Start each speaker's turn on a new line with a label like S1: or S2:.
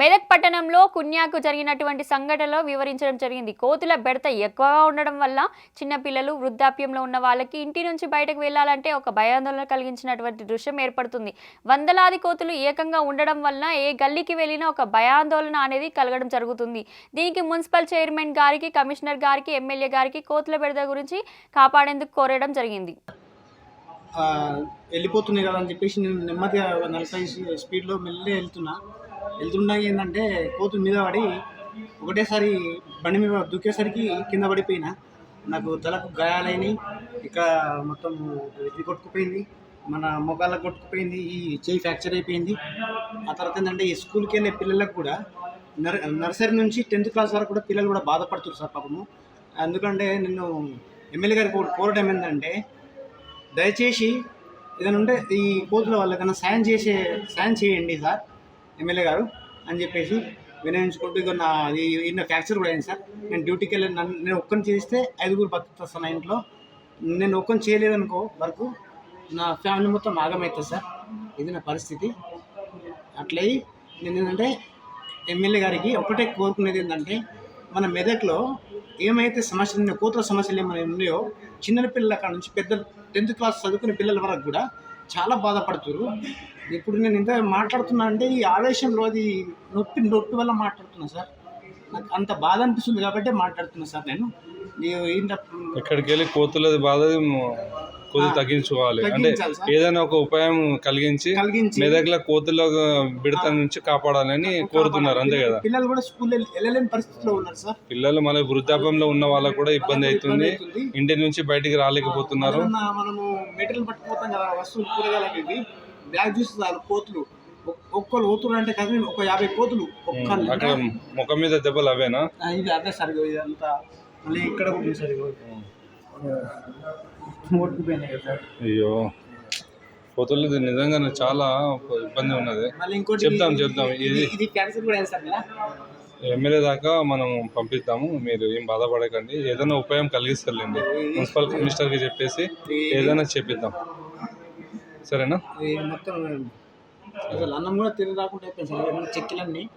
S1: మెదక్ పట్టణంలో కున్యాకు జరిగినటువంటి సంఘటనలో వివరించడం జరిగింది. కోతుల బెడత ఎక్కువగా ఉండడం వల్ల చిన్నపిల్లలు వృద్ధాప్యంలో ఉన్న వాళ్ళకి ఇంటి నుంచి బయటకు వెళ్ళాలంటే ఒక భయాందోళన కలిగించినటువంటి దృశ్యం ఏర్పడుతుంది. వందలాది కోతులు ఏకంగా ఉండడం వల్ల ఏ గల్లీకి వెళ్ళినా ఒక భయాందోళన అనేది కలగడం జరుగుతుంది. దీనికి మున్సిపల్ చైర్మన్ గారికి కమిషనర్ గారికి ఎమ్మెల్యే గారికి కోతుల బెడత గురించి కాపాడేందుకు కోరడం జరిగింది.
S2: వెళ్ళిపోతున్నాయి కదా అని చెప్పేసి నేను నెమ్మదిగా నలభై స్పీడ్లో మెల్లే వెళ్తున్నా. వెళ్తుండగా ఏంటంటే కోతులు మీద పడి ఒకటేసారి బండి మీద దూకేసరికి కింద పడిపోయిన. నాకు తలకు గాయాలైనవి ఇక్కడ మొత్తం ఇది కొట్టుకుపోయింది మన మొగాళ్ళకు కొట్టుకుపోయింది ఈ చేయి ఫ్రాక్చర్ అయిపోయింది. ఆ తర్వాత ఏంటంటే ఈ స్కూల్కి వెళ్ళే పిల్లలకు కూడా నర్ నర్సరీ నుంచి టెన్త్ క్లాస్ వరకు కూడా పిల్లలు కూడా బాధపడుతున్నారు సార్ పాపము. ఎందుకంటే నేను ఎమ్మెల్యే గారికి ఒకటి కోరడం ఏంటంటే దయచేసి ఏదైనా ఉంటే ఈ కోతుల వాళ్ళకన్నా సాయం చేసే సాయం చేయండి సార్. ఎమ్మెల్యే గారు అని చెప్పేసి వినయించుకుంటూ ఇక నా అది ఈయన ఫ్రాక్చర్ కూడా అయింది సార్. నేను డ్యూటీకి వెళ్ళి నన్ను నేను ఒక్కని చేస్తే ఐదుగురు బతుకుతాను నా ఇంట్లో. నేను ఒక్కని చేయలేదనుకో వరకు నా ఫ్యామిలీ మొత్తం ఆగమవుతుంది సార్. ఇది నా పరిస్థితి. అట్లయి నేను ఏంటంటే ఎమ్మెల్యే గారికి ఒకటే కోరుకునేది ఏంటంటే మన మెదక్లో ఏమైతే సమస్యలు ఉన్నాయో సమస్యలు ఏమైనా ఉన్నాయో చిన్న పిల్లల కాడ నుంచి పెద్ద టెన్త్ క్లాస్ చదువుకునే పిల్లల వరకు కూడా చాలా బాధపడుతున్నారు ఇప్పుడు నేను ఇంత మాట్లాడుతున్నా అంటే ఈ ఆవేశంలో అది నొప్పి నొప్పి వల్ల మాట్లాడుతున్నా సార్. నాకు అంత బాధ అనిపిస్తుంది కాబట్టి మాట్లాడుతున్నా సార్ నేను. ఈ-
S3: ఇక్కడికి వెళ్ళి కోతులది బాధ కొద్ది తగ్గించుకోవాలి. అంటే. ఏదైనా ఒక ఉపాయం కలిగించి మెదక్ల కోతుల బిడత నుంచి కాపాడాలని కోరుతున్నారు అంతే కదా?
S2: పిల్లలు కూడా స్కూల్ వెళ్ళలేని పరిస్థితిలో ఉన్నారు సార్.
S3: పిల్లలు మన వృద్ధాప్యంలో ఉన్న వాళ్ళకు కూడా ఇబ్బంది అవుతుంది. ఇంటి నుంచి బయటికి రాలేకపోతున్నారు.
S2: మనము మెటీరియల్ పట్టుకుపోతాం కదా వస్తువులు కూరగాయలు అవి బ్యాగ్ చూస్తారు కోతులు. ఒక్- ఒక్కరు అంటే కదా ఒక యాభై కోతులు ఒక్కళ్ళు
S3: అక్కడ ముఖం మీద దెబ్బలు అవేనా?
S2: ఇది అదే సరిగా ఇదంతా. మళ్ళీ ఇక్కడ సరిగా ఓటుకుపోయినాయి కదా సార్.
S3: అయ్యో. కోతులు ఇది నిజంగానే చాలా ఇబ్బంది ఉన్నది.
S2: మళ్ళీ ఇంకోటి
S3: చెప్తాం, చెప్తాం.
S2: ఇది
S3: ఇది-
S2: ఇది క్యాన్సర్ కూడా అయింది సార్ ఇలా
S3: ఎమ్మెల్యే దాకా మనం పంపిస్తాము మీరు ఏం బాధపడకండి. ఏదైనా ఉపాయం కలిగిస్తారులేండి మున్సిపల్ కమిషనర్కి చెప్పేసి ఏదైనా చెప్పిద్దాం. సరేనా?
S2: ఇది మొత్తం అసలు అన్నం కూడా తిని రాకుండా చెక్కలన్నీ